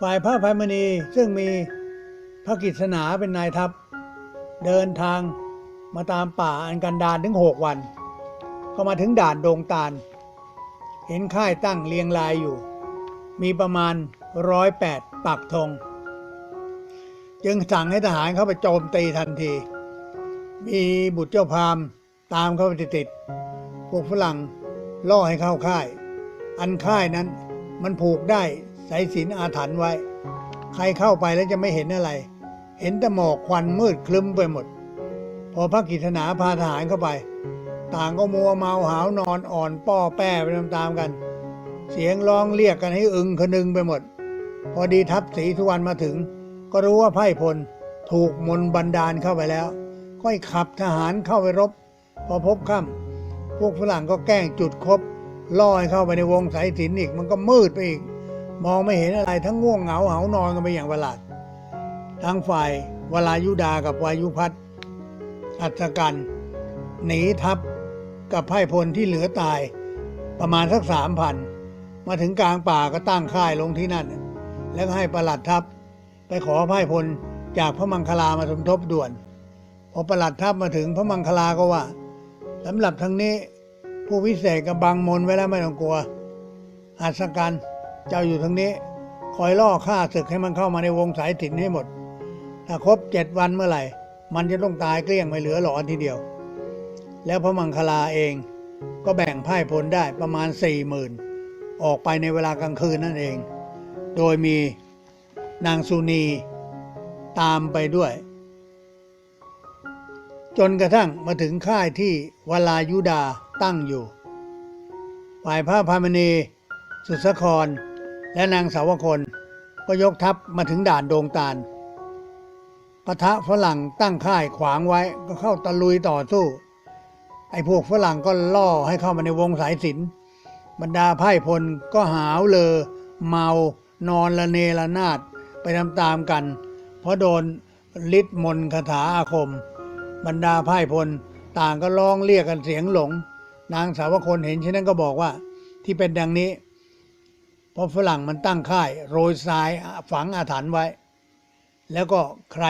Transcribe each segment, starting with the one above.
ฝ่ายพระภัยมณีซึ่งมีพระกิษณาเป็นนายทัพ เดินทางมาตามป่าอันกันดารถึงหกวัน ก็มาถึงด่านดงตาล เห็นค่ายตั้งเรียงรายอยู่ มีประมาณร้อยแปดปักธงจึงสั่งให้ทหารเข้าไปโจมตีทันที มีบุตรเจ้าพราหมณ์ตามเข้าไปติดๆพวกฝรั่งล่อให้เข้าค่าย อันค่ายนั้นมันผูกได้ สายสินอาถรรพ์ไว้ ใครเข้าไปแล้วจะไม่เห็นอะไร เห็นแต่หมอกควันมืดคลึ้มไปหมด พอพระกิษณาพาทหารเข้าไป ต่างก็มัวเมาหาวนอนอ่อนป้อแป้ไปตามๆกัน เสียงร้องเรียกกันให้อึงคนึงไปหมด พอดีทัพศรีสุวรรณมาถึง ก็รู้ว่าไพ่พลถูกมนบันดาลเข้าไปแล้วก็ให้ขับทหารเข้าไปรบ พอพบค่ำพวกฝรั่งก็แกล้งจุดคบล่อให้เข้าไปในวงสายสินอีกมันก็มืดไปอีก มองไม่เห็นอะไรทั้งง่วงเหงาเหานอนกันไปอย่างประหลาดทั้งฝ่ายวลายุดากับวายุพัฒอัศกัน หนีทัพกับไพ่พลที่เหลือตาย ประมาณสักสามพันมาถึงกลางป่าก็ตั้งค่ายลงที่นั่น แล้วให้ประหลัดทัพ ไปขอไพ่พลจากพระมังคลามาสมทบด่วน พอประหลัดทัพมาถึงพระมังคลาก็ว่าสำหรับทางนี้ผู้วิเศษกับบังมนไว้แล้วไม่ต้องกลัวหัสกัน เจ้าอยู่ทางนี้ คอยล่อฆ่าศึกให้มันเข้ามาในวงสายถินให้หมด ถ้าครบเจ็ดวันเมื่อไหร่ มันจะต้องตายเกลี้ยงไม่เหลือหลอนทีเดียว แล้วพระมังคลาเองก็แบ่งไพ่พลได้ประมาณสี่หมื่นออกไปในเวลากลางคืนนั่นเอง โดยมีนางสุนีตามไปด้วย จนกระทั่งมาถึงค่ายที่วลายุดาตั้งอยู่ฝ่ายพระพามณีสุสคร และนางสาวคนก็ยกทัพมาถึงด่านโดงตาลปะทะฝรั่งตั้งค่ายขวางไว้ก็เข้าตะลุยต่อสู้ ไอ้พวกฝรั่งก็ล่อให้เข้ามาในวงสายสินบรรดาไพ่พลก็หาวเลอเมานอนละเนระนาดไปตามๆกัน เพราะโดนฤทธิ์มนคาถาอาคม บรรดาไพ่พลต่างก็ร้องเรียกกันเสียงหลง นางสาวคนเห็นเช่นนั้นก็บอกว่าที่เป็นดังนี้ เพราะฝรั่งมันตั้งค่ายโรยทรายฝังอาถรรพ์ไว้ แล้วก็ใคร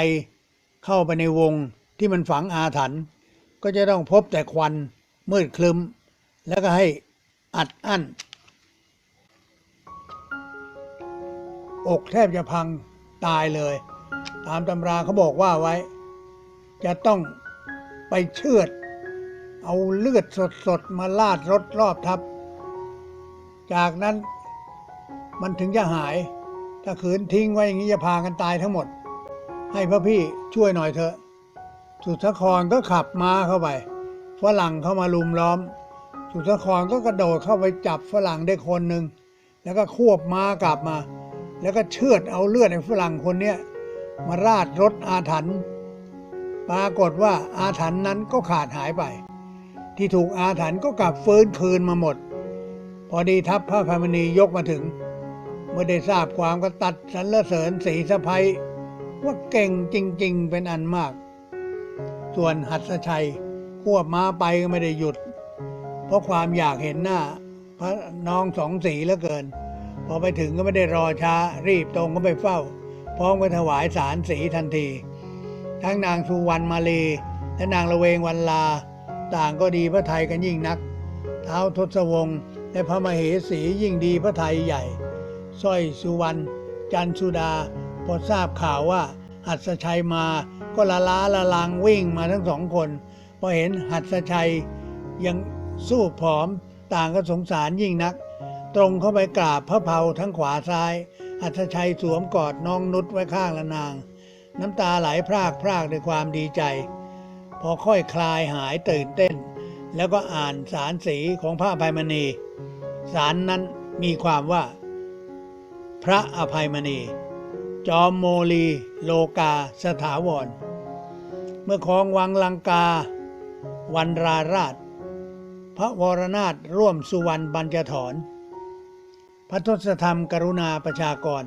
เข้าไปในวงที่มันฝังอาถรรพ์ก็จะต้องพบแต่ควันมืดคลึม แล้วก็ให้อัดอั้น อกแทบจะพังตายเลย ตามตำราเขาบอกว่าไว้ จะต้องไปเชือด เอาเลือดสดๆ มาลาดรถรอบทับ จากนั้น มันถึงจะหาย ถ้าขืนทิ้งไว้อย่างนี้จะพากันตายทั้งหมด ให้พระพี่ช่วยหน่อยเถอะ สุทธครก็ขับม้าเข้าไปฝรั่งเข้ามาลุมล้อม สุทธครก็กระโดดเข้าไปจับฝรั่งได้คนหนึ่งแล้วก็ควบม้ากลับมา แล้วก็เชือดเอาเลือดในฝรั่งคนเนี้ยมาราดรถอาถรรพ์ปรากฏว่าอาถรรพ์นั้นก็ขาดหายไป ที่ถูกอาถรรพ์ก็กลับฟื้นคืนมาหมด พอดีทัพพระพมณียกมาถึง มื่อได้ทราบความก็ตัดสรรเสริญสีสะพยว่าเก่งจริง ๆ เป็นอันมาก ส่วนหัสชัยควบม้าไปก็ไม่ได้หยุด เพราะความอยากเห็นหน้า พระน้องสองสีเหลือเกิน พอไปถึงก็ไม่ได้รอช้ารีบตรงก็ไปเฝ้า พร้อมกับถวายสารสีทันที ทั้งนางสุวรรณมาลีและนางละเวงวันลา ต่างก็ดีพระไทยกันยิ่งนัก เท้าทศวงศ์และพระมเหสียิ่งดีพระไทยใหญ่ สร้อยสุวรรณจันสุดา พอทราบข่าวว่า หัสชัยมาก็ละล้าละลังวิ่งมาทั้งสองคนพอเห็นหัสชัยยังสู้ผอมต่างก็สงสารยิ่งนัก ตรงเข้าไปกราบพระเพาทั้งขวาซ้ายหัสชัยสวมกอดน้องนุชไว้ข้างละนาง น้ำตาไหลพรากพรากด้วยความดีใจ พอค่อยคลายหายตื่นเต้น แล้วก็อ่านสารสีของพระอภัยมณี สารนั้นมีความว่า พระอภัยมณี จอมโมลี โลกาสถาวร เมื่อคองวังลังกา วันราราช พระวรนาถร่วมสุวรรณบัญจถรพระทศธรรมกรุณาประชากร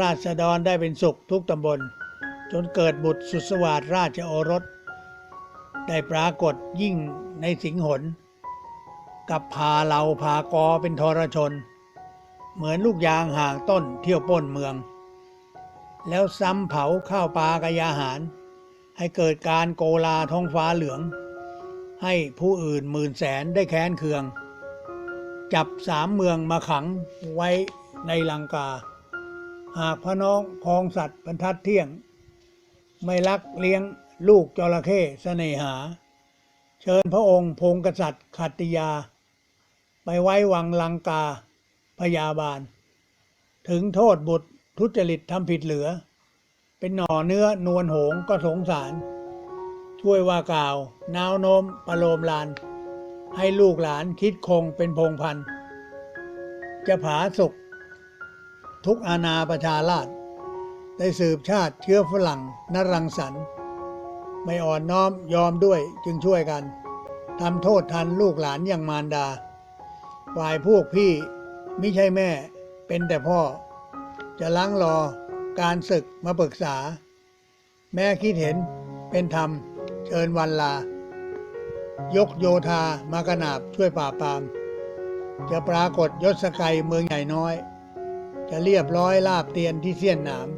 ราษฎรได้เป็นสุขทุกตำบล จนเกิดบุตรสุสวาสราชโอรส ได้ปรากฏยิ่งในสิงหน กับพาเหล่าพากอเป็นทรชน เหมือนลูกยางห่างต้นเที่ยวป้นเมือง แล้วซ้ำเผาข้าวปลากายาหาร ให้เกิดการโกลาท้องฟ้าเหลือง ให้ผู้อื่นหมื่นแสนได้แค้นเคือง จับสามเมืองมาขังไว้ในลังกา หากพระน้องคองสัตว์บรรทัดเที่ยง ไม่รักเลี้ยงลูกจระเข้เสน่หา เชิญพระองค์พงกษัตริย์ขัตติยา ไปไว้วังลังกา พยาบาล ถึงโทษบุตรทุจริตทำผิดเหลือ เป็นหน่อเนื้อนวลโหงก็สงสาร ช่วยว่ากล่าว นาวโน้มประโลมลาน ให้ลูกหลานคิดคงเป็นพงพันธ์จะผาสุข ทุกอาณาประชาราชได้สืบชาติเชื้อฝรั่งนรังสรรค์ไม่อ่อนน้อมยอมด้วยจึงช่วยกันทำโทษทันลูกหลานอย่างมารดาฝ่ายพวกพี่ มิใช่แม่ เป็นแต่พ่อ จะล้างรอ การศึกมาปรึกษา แม่คิดเห็นเป็นธรรม เชิญวันลา ยกโยธามากระนาบช่วยปราบปาม จะปรากฏยศกัยเมืองใหญ่น้อย จะเรียบร้อยลาบเตียนที่เสี้ยนหนาม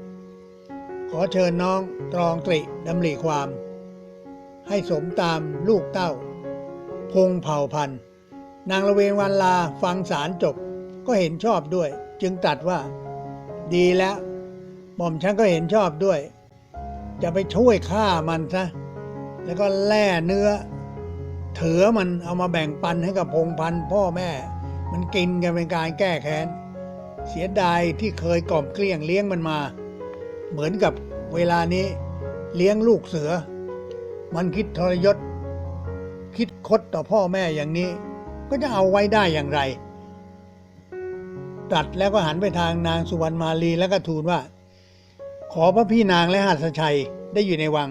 ขอเชิญน้องตรองตริดำริความ ให้สมตามลูกเต้า พงเผ่าพันธุ์นางละเวงวันลาฟังสารจบ ก็เห็นชอบด้วย จึงตัดว่า ดีแล้ว หม่อมฉันก็เห็นชอบด้วย จะไปช่วยฆ่ามันซะแล้วก็แล่เนื้อ เถือมันเอามาแบ่งปันให้กับพงพันพ่อแม่ มันกินกันเป็นการแก้แค้น เสียดายที่เคยกล่อมเกลี้ยงเลี้ยงมันมา เหมือนกับเวลานี้เลี้ยงลูกเสือ มันคิดทรยศ คิดคดต่อพ่อแม่อย่างนี้ ก็จะเอาไว้ได้อย่างไร ตรัสแล้วก็หันไปทางนางสุวรรณมาลีแล้วก็ทูลว่า ขอพระพี่นางและหัสชัยได้อยู่ในวัง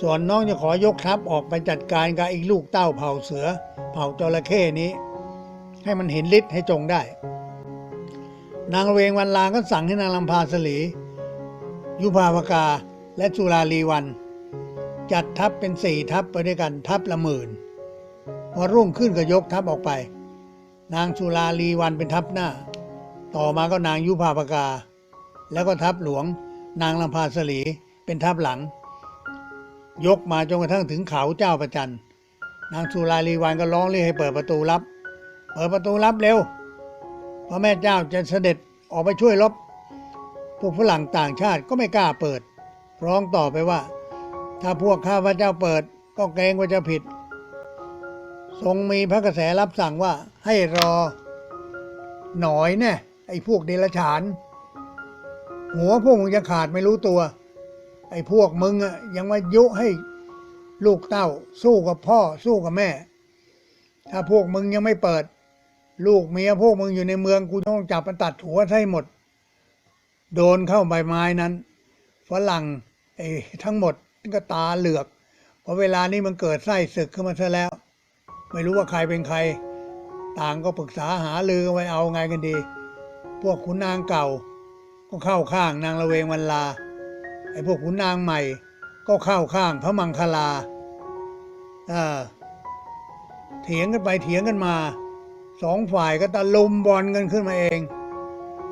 ส่วนน้องจะขอยกทัพออกไปจัดการกับอีกลูกเต้าเผ่าเสือ เผ่าจระเข้นี้ ให้มันเห็นฤทธิ์ให้จงได้ นางเวงวันลาก็สั่งให้นางลำพาสลี ยุพาวกาและจุลาลีวัน จัดทัพเป็นสี่ทัพไปด้วยกันทัพละหมื่นพอรุ่งขึ้นก็ยกทัพออกไปนางสุลาลีวันเป็นทัพหน้า ต่อมาก็นางยุพาปกา แล้วก็ทัพหลวงนางลำพาสลีเป็นทัพหลัง ยกมาจนกระทั่งถึงเขาเจ้าประจันนางสุลาลีวันก็ร้องเรียกให้เปิดประตูรับ เปิดประตูรับเร็วพระแม่เจ้าจะเสด็จออกไปช่วยรบพวกฝรั่งต่างชาติก็ไม่กล้าเปิด ร้องต่อไปว่า ถ้าพวกข้าพระเจ้าเปิด ก็เกรงว่าจะผิด ทรงมีพระกระแสรับสั่งว่าให้รอ หน่อยแน่ ไอ้พวกเดรัจฉาน หัวพวกมึงจะขาดไม่รู้ตัว ไอ้พวกมึงอะยังมายุให้ลูกเต้า สู้กับพ่อสู้กับแม่ ถ้าพวกมึงยังไม่เปิด ลูกเมียพวกมึงอยู่ในเมืองกูต้องจับมันตัดหัวให้หมด โดนเข้าใบไม้นั้นฝรั่งไอ้ทั้งหมดก็ตาเหลือกเพราะเวลานี้มันเกิดไส้ศึกขึ้นมาซะแล้ว ไม่รู้ว่าใครเป็นใคร ต่างก็ปรึกษาหาลือกันไว้เอาไงกันดี วกขุนนางเก่า ก็เข้าข้างนางละเวงวันลา ไอ้พวกขุนนางใหม่ ก็เข้าข้างพระมังคลาเออเถียงกันไปเถียงกันมาสองฝ่ายก็ตะลุมบอลกันขึ้นมาเอง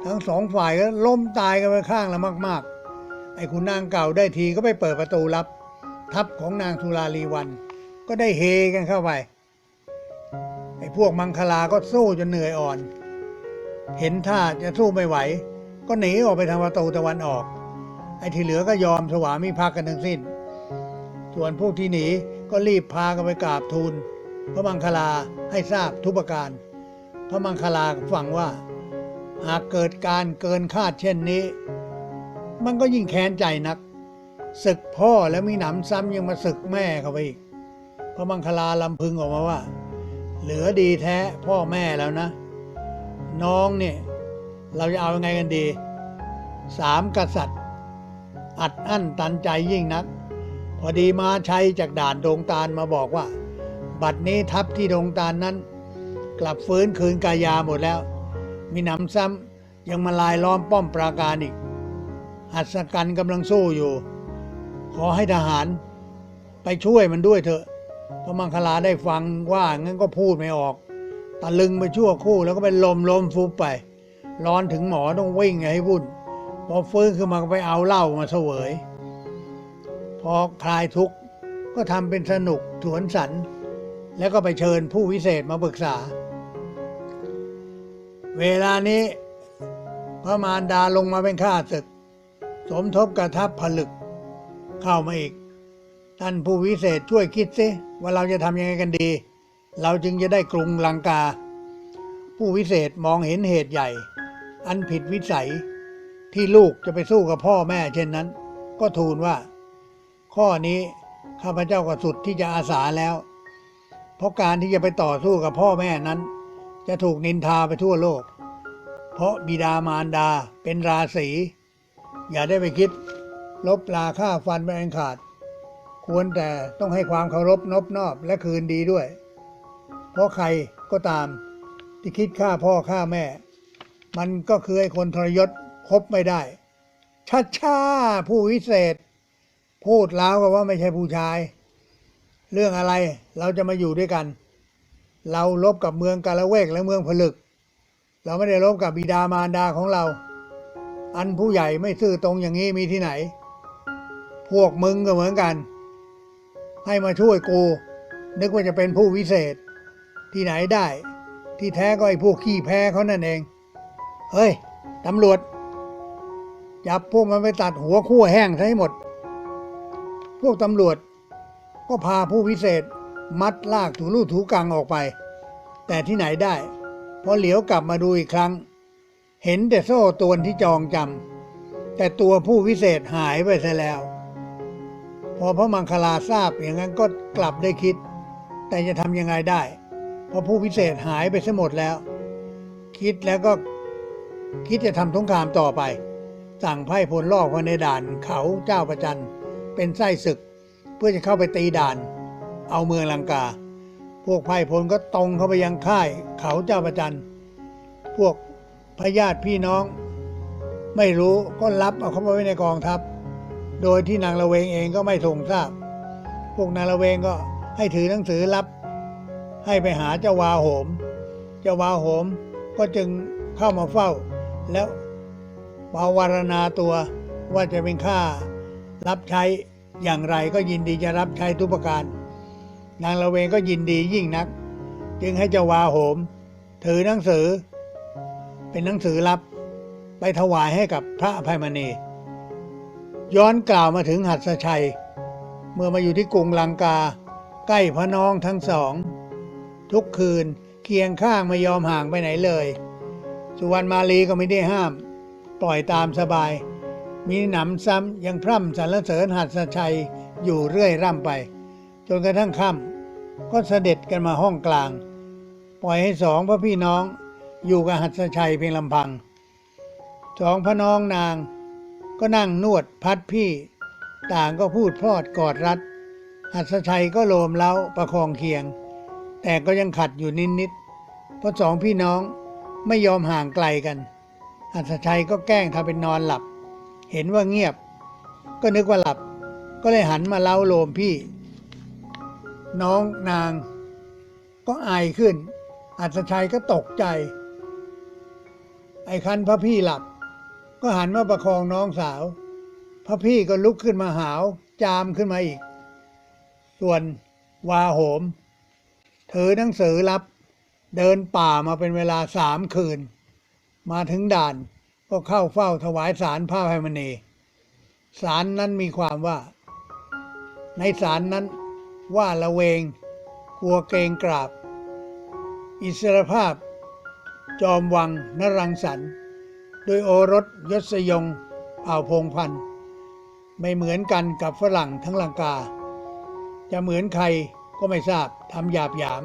ทั้งสองฝ่ายก็ล้มตายกันไปข้างละมาก ๆ ไอ้ขุนนางเก่าได้ทีก็ไปเปิดประตูรับ ทัพของนางสุราลีวัน ก็ได้เฮกันเข้าไปไอ้พวกมังคลาก็สู้จนเหนื่อยอ่อน เห็นท่าจะสู้ไม่ไหว ก็หนีออกไปทางประตูตะวันออก ไอ้ที่เหลือก็ยอมสวามิภักดิ์กันทั้งสิ้น ส่วนพวกที่หนีก็รีบพากันไปกราบทูลพระมังคลาให้ทราบทุกประการ พระมังคลาฟังว่า หากเกิดการเกินคาดเช่นนี้ มันก็ยิ่งแค้นใจนักศึกพ่อแล้วมีหนำซ้ำยังมาศึกแม่เข้าไปอีกพระมังคลาลำพึงออกมาว่า เหลือดีแท้พ่อแม่แล้วนะ น้องเนี่ย เราจะเอายังไงกันดี สามกษัตริย์ อัดอั้นตันใจยิ่งนัก พอดีมาชัยจากด่านดงตาลมาบอกว่า บัดนี้ทัพที่ดงตาลนั้น กลับฟื้นคืนกายาหมดแล้ว มีหนำซ้ำยังมาลายล้อมป้อมปราการอีกหัสกันกำลังสู้อยู่ ขอให้ทหารไปช่วยมันด้วยเถอะพระมังคลาได้ฟังว่างั้นก็พูดไม่ออก ตะลึงไปชั่วคู่แล้วก็เป็นลมลมฟุบไป ร้อนถึงหมอต้องวิ่งให้วุ่น พอฟื้นขึ้นมาก็ไปเอาเหล้ามาเสวย พอคลายทุกข์ก็ทำเป็นสนุกสวนสัน แล้วก็ไปเชิญผู้วิเศษมาปรึกษา เวลานี้พระมารดาลงมาเป็นข้าศึก สมทบกระทับผลึก เข้ามาอีก ท่านผู้วิเศษช่วยคิดสิว่าเราจะทำยังไงกันดี เราจึงจะได้กรุงลังกา ผู้วิเศษมองเห็นเหตุใหญ่ อันผิดวิสัยที่ลูกจะไปสู้กับพ่อแม่เช่นนั้น ก็ทูลว่า ข้อนี้ข้าพเจ้าก็สุดที่จะอาสาแล้ว เพราะการที่จะไปต่อสู้กับพ่อแม่นั้น จะถูกนินทาไปทั่วโลก เพราะบิดามารดาเป็นราศีอย่าได้ไปคิด ลบลาค่าฟันเป็นอันขาด ควรแต่ต้องให้ความเคารพนบนอบและคืนดีด้วย เพราะใครก็ตามที่คิดฆ่าพ่อฆ่าแม่ มันก็คือไอ้คนทรยศคบไม่ได้ชัดชาผู้วิเศษ พูดแล้วก็ว่าไม่ใช่ผู้ชาย เรื่องอะไรเราจะมาอยู่ด้วยกัน เราลบกับเมืองกาละเวกและเมืองผลึก เราไม่ได้ลบกับบิดามารดาของเรา อันผู้ใหญ่ไม่ซื่อตรงอย่างนี้มีที่ไหน พวกมึงก็เหมือนกัน ให้มาช่วยกู นึกว่าจะเป็นผู้วิเศษ ที่ไหนได้ ที่แท้ก็ไอ้พวกขี้แพ้เขานั่นเอง เฮ้ย ตำรวจ จับพวกมันไปตัดหัวขั้วแห้งซะให้หมด พวกตำรวจ ก็พาผู้วิเศษมัดลากถูลู่ถูกังออกไป แต่ที่ไหนได้ พอเหลียวกลับมาดูอีกครั้ง เห็นแต่โซ่ตรวนที่จองจำแต่ตัวผู้วิเศษหายไปซะแล้ว พอพระมังคลาทราบอย่างนั้นก็กลับได้คิด แต่จะทำยังไงได้ ราะผู้พิเศษหายไปซะหมดแล้ว คิดแล้วก็คิดจะทำสงครามต่อไป สั่งไพ่พลลอกไวในด่านเขาเจ้าประจันเป็นไส้ศึก เพื่อจะเข้าไปตีด่าน เอาเมืองลังกา พวกไพ่พลก็ตรงเข้าไปยังค่ายเขาเจ้าประจันพวกพญาติพี่น้อง ไม่รู้ก็รับเอาเข้ามาไว้ในกองทัพ โดยที่นางละเวงเองก็ไม่ทรงทราบ พวกนางละเวงก็ให้ถือหนังสือรับ ให้ไปหาเจ้าวาโหม เจ้าวาโหมก็จึงเข้ามาเฝ้า แล้วปาวารณาตัวว่าจะเป็นข้ารับใช้อย่างไรก็ยินดีจะรับใช้ทุกประการ นางละเวงก็ยินดียิ่งนัก จึงให้เจ้าวาโหม ถือหนังสือ เป็นหนังสือรับไปถวายให้กับพระอภัยมณี ย้อนกล่าวมาถึงหัสชัย เมื่อมาอยู่ที่กรุงลังกา ใกล้พระน้องทั้งสอง ทุกคืน เคียงข้างไม่ยอมห่างไปไหนเลย สุวรรณมาลีก็ไม่ได้ห้าม ปล่อยตามสบาย มีหนำซ้ำยังพร่ำสรรเสริญหัสชัยอยู่เรื่อยร่ำไป จนกระทั่งค่ำก็เสด็จกันมาห้องกลาง ปล่อยให้สองพระพี่น้องอยู่กับหัสชัยเพียงลำพัง สองพระน้องนางก็นั่งนวดพัดพี่ ต่างก็พูดพลอดกอดรัด หัสชัยก็โลมเล้าประคองเคียง แต่ก็ยังขัดอยู่นิดๆเพราะสองพี่น้องไม่ยอมห่างไกลกันหัสชัยก็แกล้งทำเป็นนอนหลับ เห็นว่าเงียบ ก็นึกว่าหลับ ก็เลยหันมาเล้าโลมพี่ น้องนาง ก็อายขึ้นหัสชัยก็ตกใจ ไอ้คันพระพี่หลับ ก็หันมาประคองน้องสาว พระพี่ก็ลุกขึ้นมาหาว จามขึ้นมาอีก ส่วนวาโหม ถือหนังสือรับ เดินป่ามาเป็นเวลาสามคืน มาถึงด่านก็เข้าเฝ้าถวายสารพระอภัยมณีสารนั้นมีความว่า ในสารนั้นว่าละเวง กลัวเกรงกราบ อิสรภาพ จอมวังนรังสรรค์โดยโอรสยศยงเผ่าพงพันธ์ไม่เหมือนกันกับฝรั่งทั้งลังกา จะเหมือนใคร ก็ไม่ทราบทำหยาบหยาม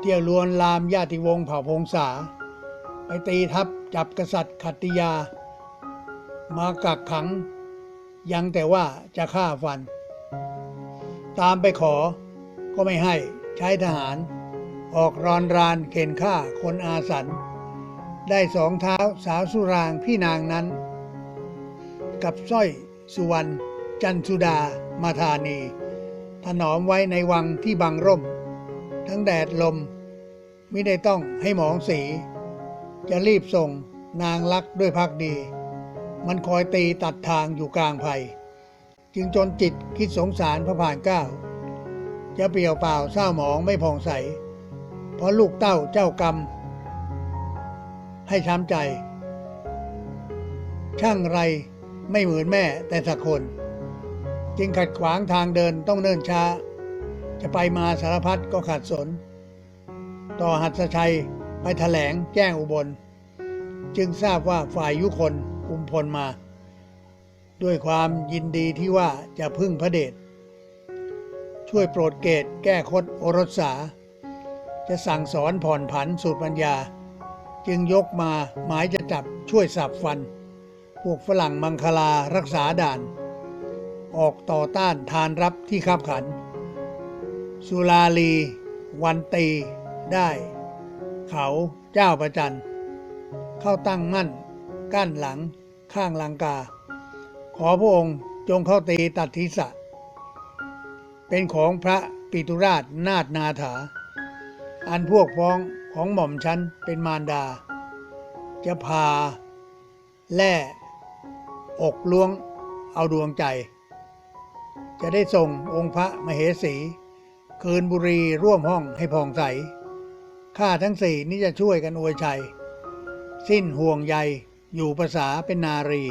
เที่ยวลวนลามญาติวงศ์เผ่าพงษา ไปตีทัพจับกษัตริย์ขัตติยา มากักขัง ยังแต่ว่าจะฆ่าฟัน ตามไปขอก็ไม่ให้ใช้ทหาร ออกรอนรานเข็นฆ่าคนอาสัน ได้สองเท้าสาวสุรางพี่นางนั้น กับสร้อยสุวรรณจันสุดามาธานี ถนอมไว้ในวังที่บังร่ม ทั้งแดดลมไม่ได้ต้องให้หมองสี จะรีบส่งนางรักด้วยพักดี มันคอยตีตัดทางอยู่กลางภัย จึงจนจิตคิดสงสารพระผ่านเก้า จะเปลี่ยวเปล่าเศร้าหมองไม่ผ่องใส เพราะลูกเต้าเจ้ากรรม ให้ช้ำใจ ช่างไรไม่เหมือนแม่แต่สักคน จึงขัดขวางทางเดินต้องเนิ่นช้า จะไปมาสารพัดก็ขัดสน ต่อหัสชัยไปแถลงแจ้งอุบล จึงทราบว่าฝ่ายยุคนกุมพลมา ด้วยความยินดีที่ว่าจะพึ่งพระเดชช่วยโปรดเกตแก้คดโอรสา จะสั่งสอนผ่อนผันสูตรปัญญา จึงยกมาหมายจะจับช่วยสับฟัน พวกฝรั่งมังคลารักษาด่าน ออกต่อต้านทานรับที่ขับขัน สุลาลี วันตีได้ เขาเจ้าประจัน เข้าตั้งมั่น กั้นหลังข้างลังกา ขอพระองค์จงเข้าตีตัดทิสะเป็นของพระปิตุราชนาถนาถา อันพวกพ้องของหม่อมชั้นเป็นมารดา จะพาแล่อกล้วงเอาดวงใจ จะได้ส่งองค์พระมเหสี คืนบุรีร่วมห้องให้ผ่องใส ข้าทั้งสี่นี้จะช่วยกันอวยชัย สิ้นห่วงใยอยู่ภาษาเป็นนารี